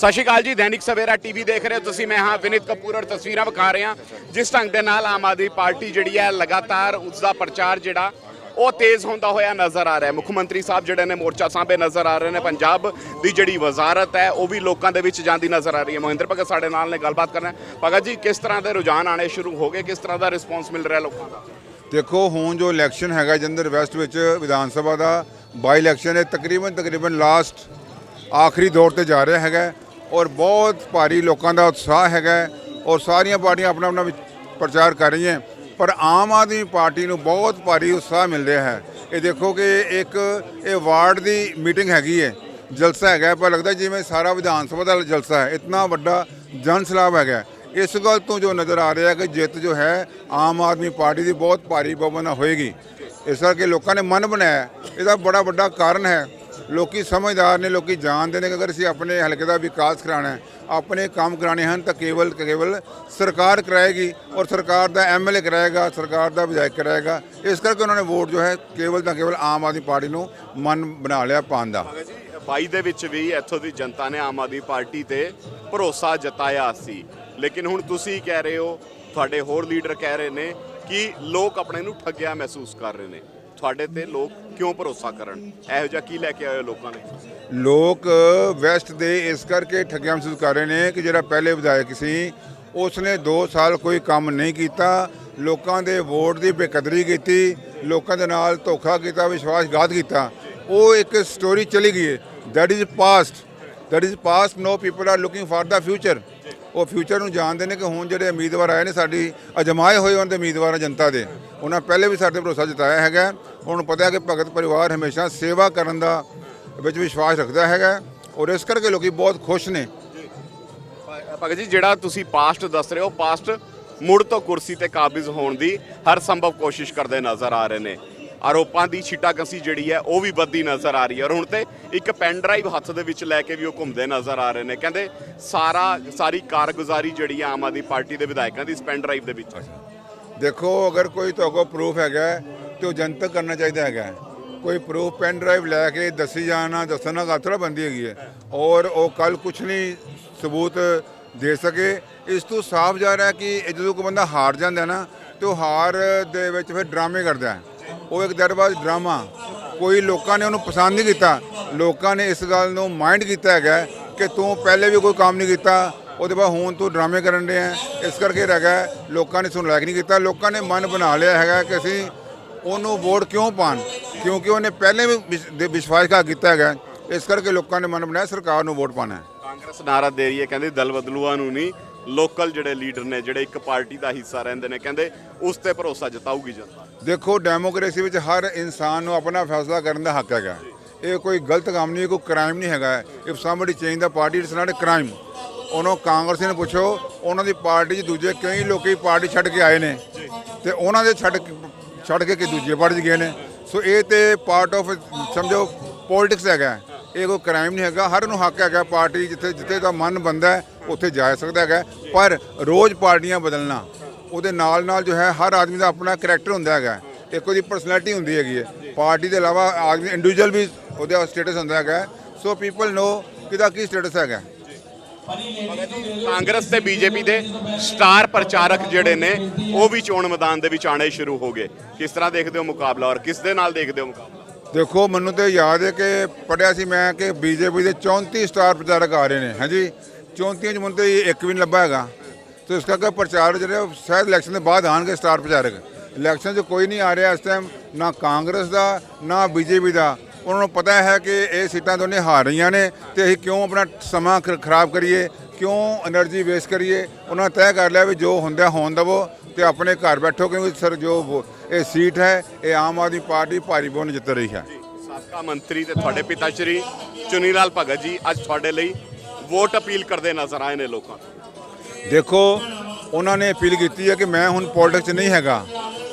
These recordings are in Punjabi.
ਸਤਿ ਸ਼੍ਰੀ ਅਕਾਲ ਜੀ, ਦੈਨਿਕ ਸਵੇਰਾ ਟੀਵੀ ਦੇਖ ਰਹੇ ਹੋ ਤੁਸੀਂ। ਮੈਂ ਹਾਂ ਵਿਨਿਤ ਕਪੂਰ ਔਰ ਤਸਵੀਰਾਂ ਵਿਖਾ ਰਹੇ। ਹਾਂ ਜਿਸ ਢੰਗ ਦੇ ਨਾਲ ਆਮ ਆਦਮੀ ਪਾਰਟੀ ਜਿਹੜੀ ਹੈ ਲਗਾਤਾਰ ਉਸ ਦਾ ਪ੍ਰਚਾਰ ਜਿਹੜਾ, ਉਹ ਤੇਜ਼ ਹੁੰਦਾ ਹੋਇਆ ਨਜ਼ਰ ਆ ਰਿਹਾ। ਮੁੱਖ ਮੰਤਰੀ ਸਾਹਿਬ ਜਿਹੜੇ ਨੇ ਮੋਰਚਾ ਸਾਹਮਣੇ ਨਜ਼ਰ ਆ ਰਹੇ ਨੇ। ਪੰਜਾਬ ਦੀ ਜਿਹੜੀ ਵਜ਼ਾਰਤ ਹੈ, ਉਹ ਵੀ ਲੋਕਾਂ ਦੇ ਵਿੱਚ ਜਾਂਦੀ ਨਜ਼ਰ ਆ ਰਹੀ ਹੈ। ਮਹਿੰਦਰ ਭਗਤ ਸਾਡੇ ਨਾਲ ਨੇ ਗੱਲਬਾਤ ਕਰਨਾ ਭਗਤ ਜੀ, ਕਿਸ ਤਰ੍ਹਾਂ ਦੇ ਰੁਝਾਨ ਆਣੇ ਸ਼ੁਰੂ ਹੋ ਗਏ? ਕਿਸ ਤਰ੍ਹਾਂ ਦਾ ਰਿਸਪੌਂਸ ਮਿਲ ਰਿਹਾ ਲੋਕਾਂ ਦਾ? ਦੇਖੋ, ਹੁਣ ਜੋ ਇਲੈਕਸ਼ਨ ਹੈਗਾ ਜੰਦਰ ਵੈਸਟ ਵਿੱਚ ਵਿਧਾਨ ਸਭਾ ਦਾ ਬਾਈ ਇਲੈਕਸ਼ਨ ਹੈ ਤਕਰੀਬਨ ਤਕਰੀਬਨ ਲਾਸਟ ਆਖਰੀ ਦੌਰ ਤੇ ਜਾ ਰਿਹਾ ਹੈਗਾ। ਔਰ ਬਹੁਤ ਭਾਰੀ ਲੋਕਾਂ ਦਾ ਉਤਸ਼ਾਹ ਹੈਗਾ ਔਰ ਸਾਰੀਆਂ ਪਾਰਟੀਆਂ ਆਪਣਾ ਆਪਣਾ ਪ੍ਰਚਾਰ ਕਰ ਰਹੀਆਂ ਪਰ ਆਮ ਆਦਮੀ ਪਾਰਟੀ ਨੂੰ ਬਹੁਤ ਭਾਰੀ ਉਤਸ਼ਾਹ ਮਿਲ ਰਿਹਾ ਹੈ। ਇਹ ਦੇਖੋ ਕਿ ਇੱਕ ਇਹ ਵਾਰਡ ਦੀ ਮੀਟਿੰਗ ਹੈਗੀ ਹੈ। ਜਲਸਾ ਹੈਗਾ ਪਰ ਲੱਗਦਾ ਜਿਵੇਂ ਸਾਰਾ ਵਿਧਾਨ ਸਭਾ ਦਾ ਜਲਸਾ ਹੈ। ਇਤਨਾ ਵੱਡਾ ਜਨ ਸਲਾਬ ਹੈਗਾ ਇਸ ਗੱਲ ਤੋਂ ਜੋ ਨਜ਼ਰ ਆ ਰਿਹਾ ਕਿ ਜਿੱਤ ਜੋ ਹੈ, ਆਮ ਆਦਮੀ ਪਾਰਟੀ ਦੀ ਬਹੁਤ ਭਾਰੀ ਬਹੁਮਤ ਹੋਏਗੀ। ਇਸ ਕਰਕੇ ਲੋਕਾਂ ਨੇ ਮਨ ਬਣਾਇਆ ਇਹਦਾ ਬੜਾ ਵੱਡਾ ਕਾਰਨ ਹੈ ਲੋਕੀ ਸਮਝਦਾਰ ਨੇ, ਲੋਕੀ ਜਾਣਦੇ ਨੇ ਕਿ ਅਗਰ ਅਸੀਂ ਆਪਣੇ ਹਲਕੇ ਦਾ ਵਿਕਾਸ ਕਰਾਉਣਾ ਹੈ, ਆਪਣੇ ਕੰਮ ਕਰਾਣੇ ਹਨ ਤਾਂ ਕੇਵਲ ਕੇਵਲ ਸਰਕਾਰ ਕਰਾਏਗੀ ਔਰ ਸਰਕਾਰ ਦਾ ਐਮਐਲਏ ਕਰਾਏਗਾ, ਸਰਕਾਰ ਦਾ ਵਿਧਾਇਕ ਕਰਾਏਗਾ। ਇਸ ਕਰਕੇ ਉਹਨਾਂ ਨੇ ਵੋਟ ਜੋ ਹੈ ਕੇਵਲ ਤਾਂ ਕੇਵਲ ਆਮ ਆਦਮੀ ਪਾਰਟੀ ਨੂੰ ਮਨ ਬਣਾ ਲਿਆ ਪਾਉਣ ਦਾ। ਬਾਈ ਦੇ ਵਿੱਚ ਵੀ ਇੱਥੋਂ ਦੀ ਜਨਤਾ ਨੇ ਆਮ ਆਦਮੀ ਪਾਰਟੀ ਤੇ ਭਰੋਸਾ ਜਤਾਇਆ ਸੀ। ਲੇਕਿਨ ਹੁਣ ਤੁਸੀਂ ਕਹਿ ਰਹੇ ਹੋ, ਤੁਹਾਡੇ ਹੋਰ ਲੀਡਰ ਕਹਿ ਰਹੇ ਨੇ ਕਿ ਲੋਕ ਆਪਣੇ ਨੂੰ ਠੱਗਿਆ ਮਹਿਸੂਸ ਕਰ ਰਹੇ ਨੇ। ਤੁਹਾਡੇ ਤੇ ਲੋਕ ਕਿਉਂ ਭਰੋਸਾ ਕਰਨ? ਇਹੋ ਜਿਹਾ ਕੀ ਲੈ ਕੇ ਆਏ ਹੋ ਲੋਕਾਂ ਨੇ? ਲੋਕ ਵੈਸਟ ਦੇ ਇਸ ਕਰਕੇ ਠੱਗਿਆ ਮਹਿਸੂਸ ਕਰ ਰਹੇ ਨੇ ਕਿ ਜਿਹੜਾ ਪਹਿਲੇ ਵਿਧਾਇਕ ਸੀ, ਉਸਨੇ 2 ਸਾਲ ਕੋਈ ਕੰਮ ਨਹੀਂ ਕੀਤਾ। ਲੋਕਾਂ ਦੇ ਵੋਟ ਦੀ ਬੇਕਦਰੀ ਕੀਤੀ, ਲੋਕਾਂ ਦੇ ਨਾਲ ਧੋਖਾ ਕੀਤਾ, ਵਿਸ਼ਵਾਸਘਾਤ ਕੀਤਾ। ਉਹ ਇੱਕ ਸਟੋਰੀ ਚਲੀ ਗਈ ਹੈ। That is past that is past no people are looking for the future ਉਹ ਫਿਊਚਰ ਨੂੰ ਜਾਣਦੇ ਨੇ ਕਿ ਹੁਣ ਜਿਹੜੇ ਉਮੀਦਵਾਰ ਆਏ ਨੇ, ਸਾਡੀ ਅਜਮਾਏ ਹੋਏ ਉਹਨਾਂ ਦੇ ਉਮੀਦਵਾਰ ਜਨਤਾ ਦੇ। ਉਹਨਾਂ ਪਹਿਲੇ ਵੀ ਸਾਡੇ ਭਰੋਸਾ ਜਤਾਇਆ ਹੈਗਾ। ਉਹਨਾਂ ਪਤਾ ਹੈ ਕਿ ਭਗਤ ਪਰਿਵਾਰ ਹਮੇਸ਼ਾ ਸੇਵਾ ਕਰਨ ਦਾ ਵਿੱਚ ਵਿਸ਼ਵਾਸ ਰੱਖਦਾ ਹੈਗਾ ਔਰ ਇਸ ਕਰਕੇ ਲੋਕੀ ਬਹੁਤ ਖੁਸ਼ ਨੇ। ਭਗਤ ਜੀ, ਜਿਹੜਾ ਤੁਸੀਂ ਪਾਸਟ ਦੱਸ ਰਹੇ ਹੋ ਪਾਸਟ ਮੁੜ ਤੋਂ ਕੁਰਸੀ ਤੇ ਕਾਬਿਜ਼ ਹੋਣ ਦੀ ਹਰ ਸੰਭਵ ਕੋਸ਼ਿਸ਼ ਕਰਦੇ ਨਜ਼ਰ ਆ ਰਹੇ ਨੇ। ਆਰੋਪਾਂ ਦੀ ਛਿੱਟਾਕਸੀ ਜਿਹੜੀ ਹੈ ਉਹ ਵੀ ਵੱਧਦੀ ਨਜ਼ਰ ਆ ਰਹੀ ਹੈ। ਔਰ ਹੁਣ ਤੇ ਇੱਕ ਪੈਨ ਡਰਾਈਵ ਹੱਥ ਦੇ ਵਿੱਚ ਲੈ ਕੇ ਵੀ ਉਹ ਘੁੰਮਦੇ ਨਜ਼ਰ ਆ ਰਹੇ ਨੇ। ਕਹਿੰਦੇ ਸਾਰਾ ਸਾਰੀ ਕਾਰਗੁਜ਼ਾਰੀ ਜਿਹੜੀ ਹੈ ਆਮ ਆਦਮੀ ਪਾਰਟੀ ਦੇ ਵਿਧਾਇਕਾਂ ਦੀ ਇਸ ਪੈਨ ਡਰਾਈਵ ਦੇ ਵਿੱਚ। ਦੇਖੋ ਅਗਰ ਕੋਈ ਤੁਹਾਡੇ ਕੋਲ ਪ੍ਰੂਫ ਹੈਗਾ ਹੈ, ਤੇ ਉਹ ਜਨਤਕ ਕਰਨਾ ਚਾਹੀਦਾ ਹੈਗਾ ਕੋਈ ਪ੍ਰੂਫ ਪੈਨ ਡਰਾਈਵ ਲੈ ਕੇ ਦੱਸੀ ਜਾਣਾ ਦੱਸਣਾ ਗਾਤਰਾ ਬੰਦੀ ਹੈਗੀ ਹੈ। ਔਰ ਉਹ ਕੱਲ ਕੁਛ ਨਹੀਂ ਸਬੂਤ ਦੇ ਸਕੇ। ਇਸ ਤੋਂ ਸਾਫ਼ ਜਾ ਰਿਹਾ ਕਿ ਜਦੋਂ ਕੋਈ ਬੰਦਾ ਹਾਰ ਜਾਂਦਾ ਨਾ ਤੇ ਉਹ ਹਾਰ ਦੇ ਵਿੱਚ ਫਿਰ ਡਰਾਮੇ ਕਰਦਾ ਹੈ। ਉਹ ਇੱਕ ਦਰਬਾਰ ਡਰਾਮਾ। ਕੋਈ ਲੋਕਾਂ ਨੇ ਉਹਨੂੰ ਪਸੰਦ ਨਹੀਂ ਕੀਤਾ। ਲੋਕਾਂ ਨੇ ਇਸ ਗੱਲ ਨੂੰ ਮਾਈਂਡ ਕੀਤਾ ਹੈਗਾ ਕਿ ਤੂੰ ਪਹਿਲੇ ਵੀ ਕੋਈ ਕੰਮ ਨਹੀਂ ਕੀਤਾ ਉਹਦੇ ਬਾਅਦ ਹੁਣ ਤੂੰ ਡਰਾਮੇ ਕਰਨ ਦੇ ਆ ਇਸ ਕਰਕੇ ਹੈਗਾ ਹੈ, ਲੋਕਾਂ ਨੇ ਸੁਣ ਲਾਇਕ ਨਹੀਂ ਕੀਤਾ। ਲੋਕਾਂ ਨੇ ਮਨ ਬਣਾ ਲਿਆ ਹੈਗਾ ਕਿ ਅਸੀਂ ਉਹਨੂੰ ਵੋਟ ਕਿਉਂ ਪਾਣ ਕਿਉਂਕਿ ਉਹਨੇ ਪਹਿਲੇ ਵੀ ਵਿਸ਼- ਦੇ ਵਿਸ਼ਵਾਸਘਾਤ ਕੀਤਾ ਹੈਗਾ। ਇਸ ਕਰਕੇ ਲੋਕਾਂ ਨੇ ਮਨ ਬਣਾਇਆ ਸਰਕਾਰ ਨੂੰ ਵੋਟ ਪਾਣਾ ਹੈ। ਕਾਂਗਰਸ ਨਾਰਾ ਦੇ ਰਹੀ ਹੈ ਕਹਿੰਦੇ ਦਲ ਬਦਲੂਆਂ ਨੂੰ ਨਹੀਂ। ਲੋਕਲ ਜਿਹੜੇ ਲੀਡਰ ਨੇ, ਜਿਹੜੇ ਇੱਕ ਪਾਰਟੀ ਦਾ ਹਿੱਸਾ ਰਹਿੰਦੇ ਨੇ, ਕਹਿੰਦੇ ਉਸ ਤੇ ਭਰੋਸਾ ਜਤਾਊਗੀ ਜਨਤਾ। ਦੇਖੋ, ਡੈਮੋਕ੍ਰੇਸੀ ਵਿੱਚ ਹਰ ਇਨਸਾਨ ਨੂੰ ਆਪਣਾ ਫੈਸਲਾ ਕਰਨ ਦਾ ਹੱਕ ਹੈਗਾ। ਇਹ ਕੋਈ ਗਲਤ ਕੰਮ ਨਹੀਂ ਕੋਈ ਕ੍ਰਾਈਮ ਨਹੀਂ ਹੈਗਾ। If somebody change the party it's not a crime ਉਹਨੂੰ ਕਾਂਗਰਸੀ ਨੂੰ ਪੁੱਛੋ, ਉਹਨਾਂ ਦੀ ਪਾਰਟੀ 'ਚ ਦੂਜੇ ਕਈ ਲੋਕੀ ਪਾਰਟੀ ਛੱਡ ਕੇ ਆਏ ਨੇ। ਤੇ ਉਹਨਾਂ ਦੇ ਛੱਡ ਛੱਡ ਕੇ ਕਿ ਦੂਜੇ ਪਾਰਟੀ 'ਚ ਗਏ ਨੇ। ਸੋ ਇਹ ਤੇ ਪਾਰਟ ਆਫ ਸਮਝੋ ਪੋਲਿਟਿਕਸ ਹੈਗਾ। ਇਹ ਕੋਈ ਕ੍ਰਾਈਮ ਨਹੀਂ ਹੈਗਾ। ਹਰ ਨੂੰ ਹੱਕ ਹੈਗਾ ਪਾਰਟੀ ਜਿੱਥੇ ਜਿੱਥੇ ਦਾ ਮਨ ਬੰਦਾ ਉੱਥੇ ਜਾ ਸਕਦਾ ਹੈਗਾ। ਪਰ ਰੋਜ਼ ਪਾਰਟੀਆਂ ਬਦਲਣਾ ਉਹਦੇ ਨਾਲ ਨਾਲ ਜੋ ਹੈ ਹਰ ਆਦਮੀ ਦਾ ਆਪਣਾ ਕਰੈਕਟਰ ਹੁੰਦਾ ਹੈਗਾ। ਇੱਕ ਉਹਦੀ ਪਰਸਨੈਲਿਟੀ ਹੁੰਦੀ ਹੈਗੀ ਹੈ। ਪਾਰਟੀ ਦੇ ਇਲਾਵਾ ਆਦਮੀ ਇੰਡੀਵਿਜੂਅਲ ਵੀ ਉਹਦਾ ਸਟੇਟਸ ਹੁੰਦਾ ਹੈਗਾ। ਸੋ ਪੀਪਲ ਨੋ ਕਿਹਦਾ ਕੀ ਸਟੇਟਸ ਹੈਗਾ। ਕਾਂਗਰਸ ਤੇ ਬੀਜੇਪੀ ਦੇ ਸਟਾਰ ਪ੍ਰਚਾਰਕ ਜਿਹੜੇ ਨੇ ਉਹ ਵੀ ਚੋਣ ਮੈਦਾਨ ਦੇ ਵਿੱਚ ਆਣੇ ਸ਼ੁਰੂ ਹੋ ਗਏ। ਕਿਸ ਤਰ੍ਹਾਂ ਦੇਖਦੇ ਹੋ ਮੁਕਾਬਲਾ ਔਰ ਕਿਸ ਦੇ ਨਾਲ ਦੇਖਦੇ ਹੋ ਮੁਕਾਬਲਾ? ਦੇਖੋ ਮੈਨੂੰ ਤੇ ਯਾਦ ਹੈ ਕਿ ਪੜਿਆ ਸੀ ਮੈਂ ਕਿ ਬੀਜੇਪੀ ਦੇ 34 ਸਟਾਰ ਪ੍ਰਚਾਰਕ ਆ ਰਹੇ ਨੇ। ਹਾਂਜੀ। ਚੌਂਤੀਆਂ 'ਚ ਮੁੰਡੇ ਤੇ ਇੱਕ ਵੀ ਨਹੀਂ ਲੱਭਾ ਹੈਗਾ। ਤੇ ਇਸ ਕਰਕੇ ਪ੍ਰਚਾਰ ਜਿਹੜੇ ਸ਼ਾਇਦ ਇਲੈਕਸ਼ਨ ਦੇ ਬਾਅਦ ਆਣਗੇ ਸਟਾਰ ਪ੍ਰਚਾਰਕ ਇਲੈਕਸ਼ਨ 'ਚ ਕੋਈ ਨਹੀਂ ਆ ਰਿਹਾ ਇਸ ਟਾਈਮ ਨਾ ਕਾਂਗਰਸ ਦਾ, ਨਾ ਬੀਜੇਪੀ ਦਾ। ਉਹਨਾਂ ਨੂੰ ਪਤਾ ਹੈ ਕਿ ਇਹ ਸੀਟਾਂ ਦੋਨੇ ਹਾਰ ਰਹੀਆਂ ਨੇ ਤੇ ਅਸੀਂ ਕਿਉਂ ਆਪਣਾ ਸਮਾਂ ਖਰਾਬ ਕਰੀਏ, ਕਿਉਂ એનર્ਜੀ ਵੇਸਟ ਕਰੀਏ? ਉਹਨਾਂ ਤੈਅ ਕਰ ਲਿਆ ਵੀ ਜੋ ਹੁੰਦਾ ਹੋਣ ਦਵੋ ਤੇ ਆਪਣੇ ਘਰ ਬੈਠੋ, ਕਿਉਂਕਿ ਸਰ ਜੋ ਇਹ ਸੀਟ ਹੈ, ਇਹ ਆਮ ਆਦਮੀ ਪਾਰਟੀ ਭਾਰੀ ਬੋਨ ਜਿੱਤ ਰਹੀ ਹੈ। ਸਾਬਕਾ ਮੰਤਰੀ ਤੇ ਤੁਹਾਡੇ ਪਿਤਾ ਸ਼੍ਰੀ ਚੁਨੀ ਲਾਲ ਭਗਤ ਜੀ ਅੱਜ ਤੁਹਾਡੇ ਲਈ ਵੋਟ ਅਪੀਲ ਕਰਦੇ ਨਜ਼ਰ ਆਏ ਨੇ ਲੋਕਾਂ ਦੇਖੋ, ਉਹਨਾਂ ਨੇ ਅਪੀਲ ਕੀਤੀ ਹੈ ਕਿ ਮੈਂ ਹੁਣ ਪੋਲਿਟਿਕਸ 'ਚ ਨਹੀਂ ਹੈਗਾ,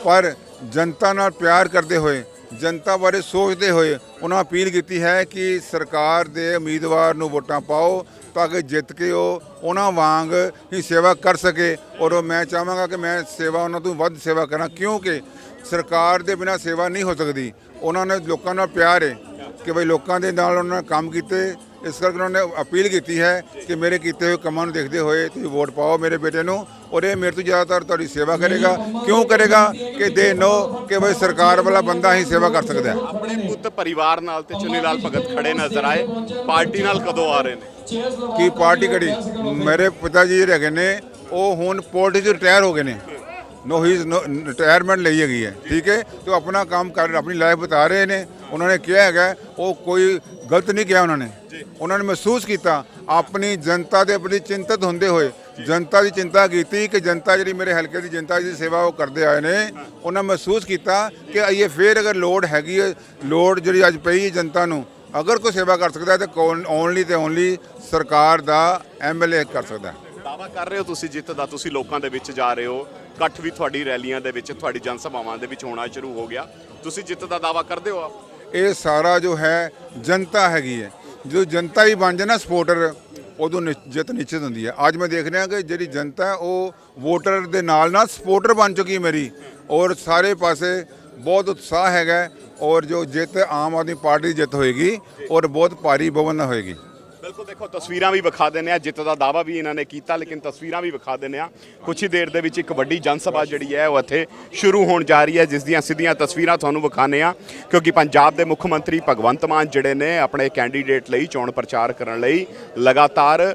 ਪਰ ਜਨਤਾ ਨਾਲ ਪਿਆਰ ਕਰਦੇ ਹੋਏ, ਜਨਤਾ ਬਾਰੇ ਸੋਚਦੇ ਹੋਏ ਉਹਨਾਂ ਅਪੀਲ ਕੀਤੀ ਹੈ ਕਿ ਸਰਕਾਰ ਦੇ ਉਮੀਦਵਾਰ ਨੂੰ ਵੋਟਾਂ ਪਾਓ ਤਾਂ ਕਿ ਜਿੱਤ ਕੇ ਉਹ ਉਹਨਾਂ ਵਾਂਗ ਹੀ ਸੇਵਾ ਕਰ ਸਕੇ ਔਰ ਮੈਂ ਚਾਹਾਂਗਾ ਕਿ ਮੈਂ ਸੇਵਾ ਉਹਨਾਂ ਤੋਂ ਵੱਧ ਸੇਵਾ ਕਰਾਂ, ਕਿਉਂਕਿ ਸਰਕਾਰ ਦੇ ਬਿਨਾ ਸੇਵਾ ਨਹੀਂ ਹੋ ਸਕਦੀ। ਉਹਨਾਂ ਨੇ ਲੋਕਾਂ ਨਾਲ ਪਿਆਰ ਹੈ ਕਿ ਬਈ ਲੋਕਾਂ ਦੇ ਨਾਲ ਉਹਨਾਂ ਨੇ ਕੰਮ ਕੀਤੇ ਇਸ ਕਰਕੇ ਉਹਨਾਂ ਨੇ ਅਪੀਲ ਕੀਤੀ ਹੈ ਕਿ ਮੇਰੇ ਕੀਤੇ ਹੋਏ ਕੰਮਾਂ ਨੂੰ ਦੇਖਦੇ ਹੋਏ ਤੁਸੀਂ ਵੋਟ ਪਾਓ ਮੇਰੇ ਬੇਟੇ ਨੂੰ ਔਰ ਇਹ ਮੇਰੇ ਤੋਂ ਜ਼ਿਆਦਾਤਰ ਤੁਹਾਡੀ ਸੇਵਾ ਕਰੇਗਾ। ਕਿਉਂ ਕਰੇਗਾ? ਕਿ ਦੇ ਨੋ ਕਿ ਬਈ ਸਰਕਾਰ ਵਾਲਾ ਬੰਦਾ ਹੀ ਸੇਵਾ ਕਰ ਸਕਦਾ ਹੈ। ਆਪਣੇ ਪੁੱਤ ਪਰਿਵਾਰ ਨਾਲ ਤੇ ਚੁਨੀ ਲਾਲ ਭਗਤ ਖੜੇ ਨਜ਼ਰ ਆਏ। ਪਾਰਟੀ ਨਾਲ ਕਦੋਂ ਆ ਰਹੇ ਨੇ? ਕੀ ਪਾਰਟੀ ਕੜੀ ਮੇਰੇ ਪਿਤਾ ਜੀ ਜਿਹੜੇ ਹੈਗੇ ਨੇ ਉਹ ਹੁਣ ਪੋਲਿਟਿਕਸ ਰਿਟਾਇਰ ਹੋ ਗਏ ਨੇ। ਨੋ ਹੀ ਰਿਟਾਇਰਮੈਂਟ ਲਈ ਹੈਗੀ ਹੈ ਠੀਕ ਹੈ? ਤੇ ਉਹ ਆਪਣਾ ਕੰਮ ਕਰ ਆਪਣੀ ਲਾਈਫ ਬਤਾ ਰਹੇ ਨੇ ਉਹਨਾਂ ਨੇ ਕਿਹਾ ਹੈਗਾ ਉਹ ਕੋਈ ਗਲਤ ਨਹੀਂ ਕਿਹਾ ਉਹਨਾਂ ਨੇ। ਉਹਨਾਂ ਨੇ ਮਹਿਸੂਸ ਕੀਤਾ ਆਪਣੀ ਜਨਤਾ ਦੇ ਪ੍ਰਤੀ ਚਿੰਤਤ ਹੁੰਦੇ ਹੋਏ ਜਨਤਾ ਦੀ ਚਿੰਤਾ ਕੀਤੀ ਕਿ ਜਨਤਾ ਜਿਹੜੀ ਮੇਰੇ ਹਲਕੇ ਦੀ ਜਨਤਾ ਦੀ ਸੇਵਾ ਉਹ ਕਰਦੇ ਆਏ ਨੇ ਉਹਨਾਂ ਮਹਿਸੂਸ ਕੀਤਾ ਕਿ ਇਹ ਫੇਰ ਅਗਰ ਲੋੜ ਹੈਗੀ ਹੈ ਲੋੜ ਜਿਹੜੀ ਅੱਜ ਪਈ ਹੈ ਜਨਤਾ ਨੂੰ ਅਗਰ ਕੋਈ ਸੇਵਾ ਕਰ ਸਕਦਾ ਤਾਂ ਓਨਲੀ ਤੇ ਓਨਲੀ ਸਰਕਾਰ ਦਾ ਐਮਐਲਏ ਕਰ ਸਕਦਾ ਦਾਵਾ ਕਰ ਰਹੇ ਹੋ ਤੁਸੀਂ ਜਿੱਤ ਦਾ ਤੁਸੀਂ ਲੋਕਾਂ ਦੇ ਵਿੱਚ ਜਾ ਰਹੇ ਹੋ ਇਕੱਠ ਵੀ ਤੁਹਾਡੀ ਰੈਲੀਆਂ ਦੇ ਵਿੱਚ, ਤੁਹਾਡੀ ਜਨ ਸਭਾਵਾਂ ਦੇ ਵਿੱਚ ਹੋਣਾ ਸ਼ੁਰੂ ਹੋ ਗਿਆ। ਤੁਸੀਂ ਜਿੱਤ ਦਾ ਦਾਵਾ ਕਰਦੇ ਹੋ ਆਪ? ਇਹ ਸਾਰਾ ਜੋ ਹੈ, ਜਨਤਾ ਹੈਗੀ ਹੈ। ਜਦੋਂ ਜਨਤਾ ਹੀ ਬਣ ਜਾਏ ਨਾ ਸਪੋਰਟਰ, ਉਦੋਂ ਨਿ ਜਿੱਤ ਨਿਸ਼ਚਿਤ ਹੁੰਦੀ ਹੈ। ਅੱਜ ਮੈਂ ਦੇਖ ਰਿਹਾ ਕਿ ਜਿਹੜੀ ਜਨਤਾ ਹੈ, ਉਹ ਵੋਟਰ ਦੇ ਨਾਲ ਨਾਲ ਸਪੋਰਟਰ ਬਣ ਚੁੱਕੀ ਹੈ ਮੇਰੀ। ਔਰ ਸਾਰੇ ਪਾਸੇ ਬਹੁਤ ਉਤਸ਼ਾਹ ਹੈਗਾ ਔਰ ਜੋ ਜਿੱਤ ਆਮ ਆਦਮੀ ਪਾਰਟੀ ਦੀ ਜਿੱਤ ਹੋਏਗੀ, ਔਰ ਬਹੁਤ ਭਾਰੀ ਬਹੁਮਤ ਨਾਲ ਹੋਏਗੀ। ਬਿਲਕੁਲ ਦੇਖੋ, ਤਸਵੀਰਾਂ ਵੀ ਵਿਖਾ ਦਿੰਦੇ ਆ ਜਿੱਤ ਦਾ ਦਾਵਾ ਵੀ ਇਹਨਾਂ ਨੇ ਕੀਤਾ, ਲੇਕਿਨ ਤਸਵੀਰਾਂ ਵੀ ਵਿਖਾ ਦਿੰਦੇ ਆ ਕੁਝ ਹੀ ਦੇਰ ਦੇ ਵਿੱਚ ਇੱਕ ਵੱਡੀ ਜਨ ਸਭਾ ਜਿਹੜੀ ਹੈ, ਉਹ ਇੱਥੇ ਸ਼ੁਰੂ ਹੋਣ ਜਾ ਰਹੀ ਹੈ, ਜਿਸ ਦੀਆਂ ਸਿੱਧੀਆਂ ਤਸਵੀਰਾਂ ਤੁਹਾਨੂੰ ਵਿਖਾਣੇ ਆ ਕਿਉਂਕਿ ਪੰਜਾਬ ਦੇ ਮੁੱਖ ਮੰਤਰੀ ਭਗਵੰਤ ਮਾਨ ਜਿਹੜੇ ਨੇ, ਆਪਣੇ ਕੈਂਡੀਡੇਟ ਲਈ ਚੋਣ ਪ੍ਰਚਾਰ ਕਰਨ ਲਈ ਲਗਾਤਾਰ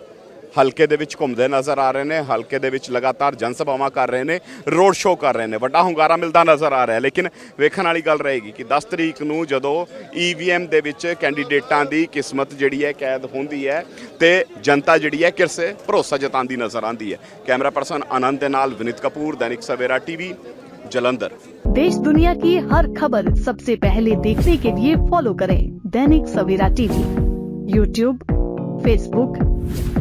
ਹਲਕੇ ਦੇ ਵਿੱਚ ਘੁੰਮਦੇ ਨਜ਼ਰ ਆ ਰਹੇ ਨੇ ਹਲਕੇ ਦੇ ਵਿੱਚ ਲਗਾਤਾਰ ਜਨ ਸਭਾਵਾਂ ਕਰ ਰਹੇ ਨੇ ਰੋਡ ਸ਼ੋਅ ਕਰ ਰਹੇ ਨੇ ਵੱਡਾ ਹੁੰਗਾਰਾ ਮਿਲਦਾ ਨਜ਼ਰ ਆ ਰਿਹਾ ਲੇਕਿਨ ਵੇਖਣ ਵਾਲੀ ਗੱਲ ਰਹੇਗੀ ਕਿ 10 ਤਰੀਕ ਨੂੰ ਜਦੋਂ ਈਵੀਐਮ ਦੇ ਵਿੱਚ ਕੈਂਡੀਡੇਟਾਂ ਦੀ ਕਿਸਮਤ ਜਿਹੜੀ ਹੈ ਕੈਦ ਹੁੰਦੀ ਹੈ ਤੇ ਜਨਤਾ ਜਿਹੜੀ ਹੈ ਕਿਰਸੇ ਭਰੋਸਾ ਜਤਾਉਂਦੀ ਨਜ਼ਰ ਆਉਂਦੀ ਹੈ ਕੈਮਰਾ ਪਰਸਨ ਆਨੰਦ ਦੇ ਨਾਲ ਵਿਨੀਤ ਕਪੂਰ ਦੈਨਿਕ ਸਵੇਰਾ ਟੀਵੀ ਜਲੰਧਰ देश दुनिया की हर खबर सबसे पहले देखने के लिए फॉलो करें Dainik Savera TV YouTube Facebook